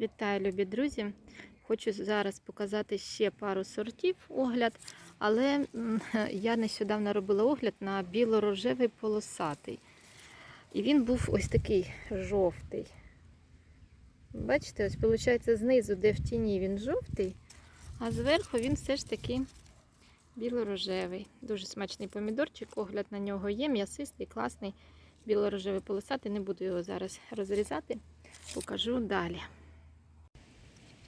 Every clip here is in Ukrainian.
Вітаю, любі друзі! Хочу зараз показати ще пару сортів огляд, але я нещодавно робила огляд на біло-рожевий полосатий. І він був ось такий жовтий. Бачите, ось виходить знизу, де в тіні він жовтий, а зверху він все ж таки біло-рожевий. Дуже смачний помідорчик, огляд на нього є, м'ясистий, класний, біло-рожевий полосатий. Не буду його зараз розрізати, покажу далі.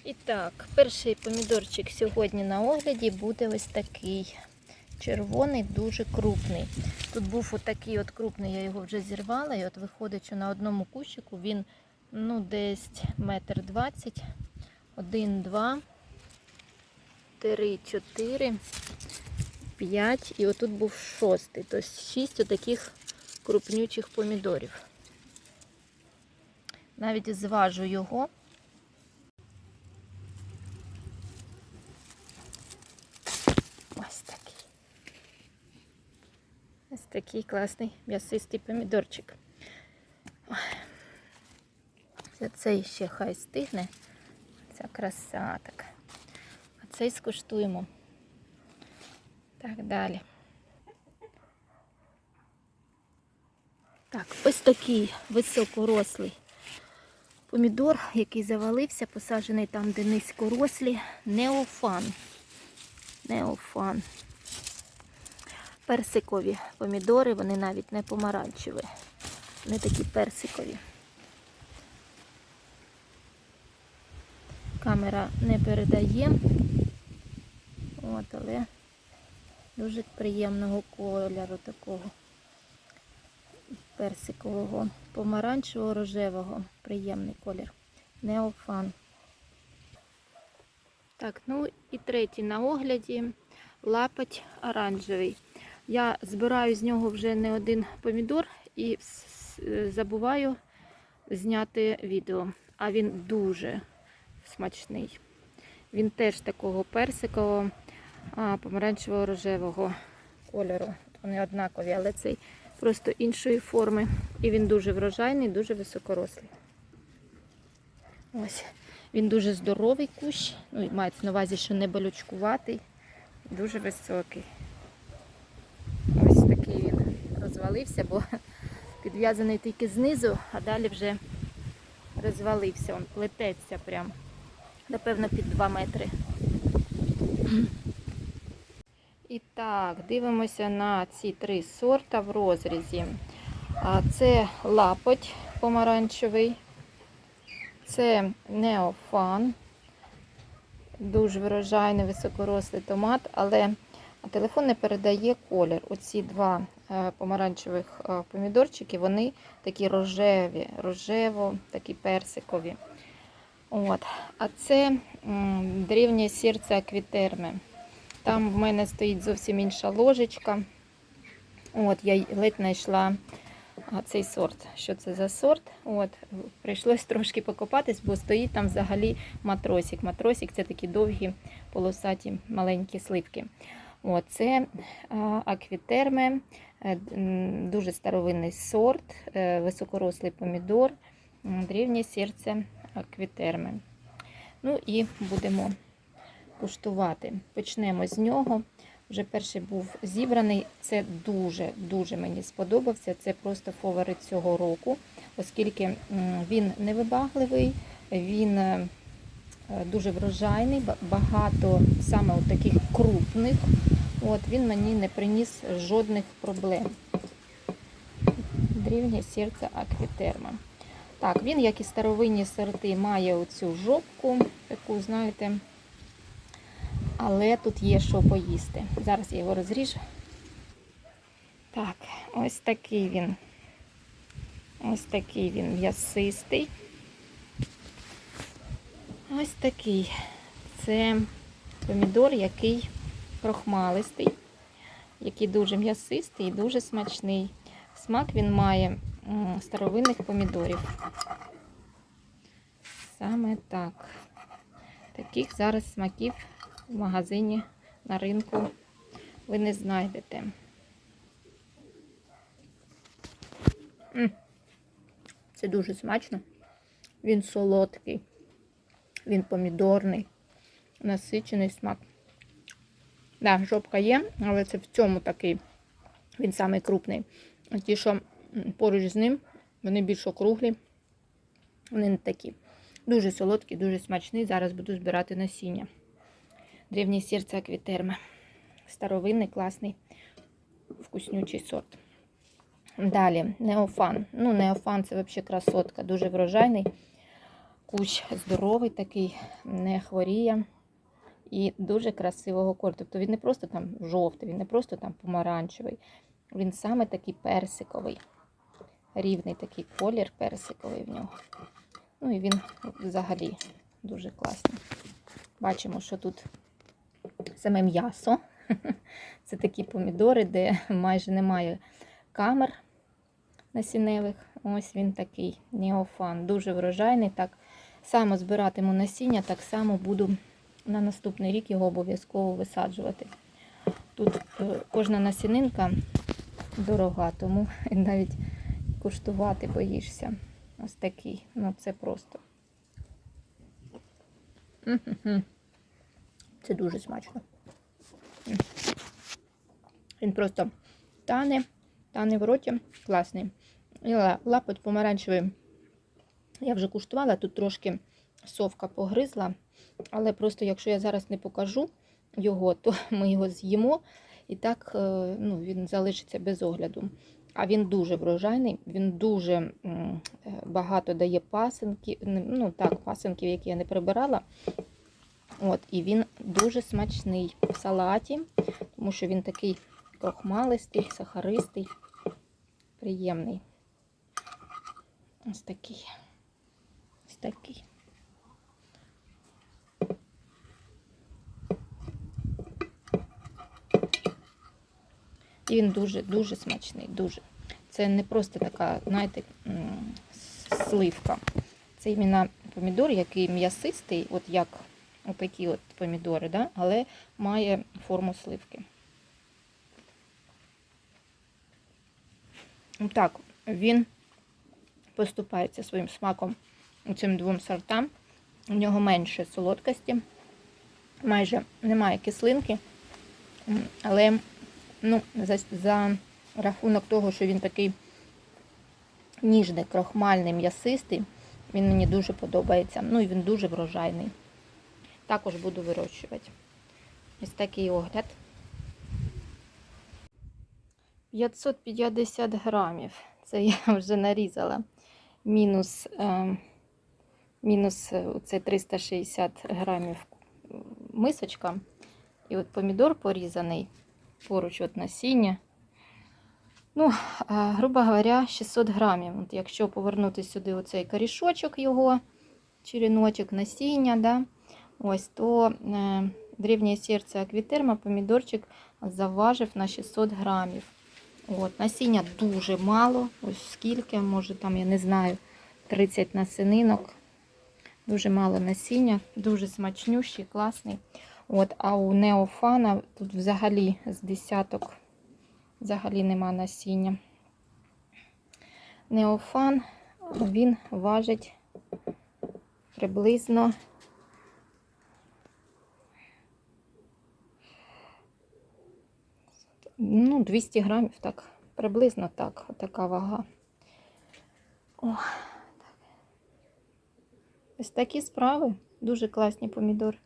І так, перший помідорчик сьогодні на огляді буде ось такий. Червоний, дуже крупний. Тут був отакий от крупний, я його вже зірвала. І от виходить, що на одному кущику він ну, десь метр двадцять. Один, два, три, чотири, п'ять. І отут був шостий. Тобто шість отаких крупнючих помідорів. Навіть зважу його. Ось такий. Ось такий класний м'ясистий помідорчик. Це цей ще хай стигне. Ця краса така. А цей скуштуємо. Так, далі. Так, ось такий високорослий помідор, який завалився, посаджений там, де низькорослі, неофан. Неофан. Персикові помідори, вони навіть не помаранчеві. Вони такі персикові. Камера не передає. От, але дуже приємного кольору такого персикового, помаранчевого, рожевого. Приємний колір. Неофан. Так, ну і третій на огляді лапоть оранжевий. Я збираю з нього вже не один помідор і забуваю зняти відео. А він дуже смачний. Він теж такого персикового, помаранчевого рожевого кольору. Вони однакові, але цей просто іншої форми. І він дуже врожайний, дуже високорослий. Ось. Він дуже здоровий кущ, ну мається на увазі, що не болючкуватий, дуже високий. Ось такий він розвалився, бо підв'язаний тільки знизу, а далі вже розвалився, він плететься прям, напевно, під 2 метри. І так, дивимося на ці три сорта в розрізі. Це лапоть помаранчевий. Це неофан, дуже врожайний високорослий томат, але телефон не передає колір. Оці два помаранчевих помідорчики, вони такі рожеві, рожево, такі персикові. От. А це древнє серце аквітерми. Там в мене стоїть зовсім інша ложечка. От, Я ледь знайшла цей сорт. Що це за сорт? От, Прийшлось трошки покопатись, бо стоїть там взагалі матросик. Матросик це такі довгі полосаті маленькі сливки. От, Це аквітерме, дуже старовинний сорт, е, високорослий помідор, древнє серце аквітерми. Ну і будемо куштувати. Почнемо з нього. Вже перший був зібраний. Це дуже-дуже мені сподобався. Це просто фаворит цього року, оскільки він невибагливий, він е, дуже врожайний, багато саме от таких крупних. От, Він мені не приніс жодних проблем. Дрівнє серце аквітерма. Так, він, як і старовинні сорти, має оцю жопку, таку, знаєте, але тут є що поїсти. Зараз я його розріжу. Так, ось такий він. Ось такий він м'ясистий. Ось такий. Це помідор, який крохмалистий, який дуже м'ясистий і дуже смачний. Смак він має старовинних помідорів. Саме так. Таких зараз смаків в магазині на ринку ви не знайдете. Це дуже смачно. Він солодкий. Він помідорний, насичений смак. Да, жопка є, але це в цьому такий. Він самий крупний. А ті, що поруч з ним, вони більш округлі. Вони не такі. Дуже солодкі, дуже смачний. Зараз буду збирати насіння. Древнє серце аквітерми. Старовинний, класний, вкуснючий сорт. Далі, неофан. Ну, неофан це взагалі красотка, дуже врожайний. Кущ здоровий такий, не хворіє. І дуже красивого кольору. Тобто він не просто там жовтий, він не просто там помаранчевий. Він саме такий персиковий. Рівний такий колір персиковий в нього. Ну і він взагалі дуже класний. Бачимо, що тут саме м'ясо. Це такі помідори, де майже немає камер насінневих. Ось він такий неофан. Дуже врожайний. Так само збиратиму насіння, так само буду на наступний рік його обов'язково висаджувати. Тут е, кожна насінинка дорога, тому навіть куштувати боїшся. Ось такий. Ну, це просто. Це дуже смачно. Він просто тане, тане в роті, класний. І ла- лапоть помаранчевий. Я вже куштувала, тут трошки совка погризла, але просто якщо я зараз не покажу його, то ми його з'їмо і так е, ну, він залишиться без огляду. А він дуже врожайний, він дуже е, багато дає пасинків, ну так, пасинків, які я не прибирала. От, і він дуже смачний в салаті, тому що він такий крохмалистий, сахаристий, приємний. Ось такий. Такий. І він дуже-дуже смачний. Дуже. Це не просто така, знаєте, сливка. Це іменно помідор, який м'ясистий, от як отакі от помідори, да? але має форму сливки. Так, він поступається своїм смаком цим двом сортам. У нього менше солодкості, майже немає кислинки, але ну, за, за рахунок того, що він такий ніжний, крохмальний, м'ясистий, він мені дуже подобається. Ну і він дуже врожайний. Також буду вирощувати. Ось такий огляд. 550 грамів. Це я вже нарізала. Мінус, е, мінус е, це 360 грамів мисочка. І от помідор порізаний, поруч от насіння. Ну, грубо говоря, 600 грамів. От якщо повернути сюди оцей корішочок його, череночок, насіння, да, ось, то е, древнє серце аквітерма, помідорчик заважив на 600 грамів. От, насіння дуже мало, ось скільки, може там, я не знаю, 30 насінинок. Дуже мало насіння, дуже смачнющий, класний. От, а у неофана тут взагалі з десяток взагалі нема насіння. Неофан він важить приблизно ну, 200 грамів, так, приблизно так, така вага. О, так. Ось такі справи. Дуже класні помідори.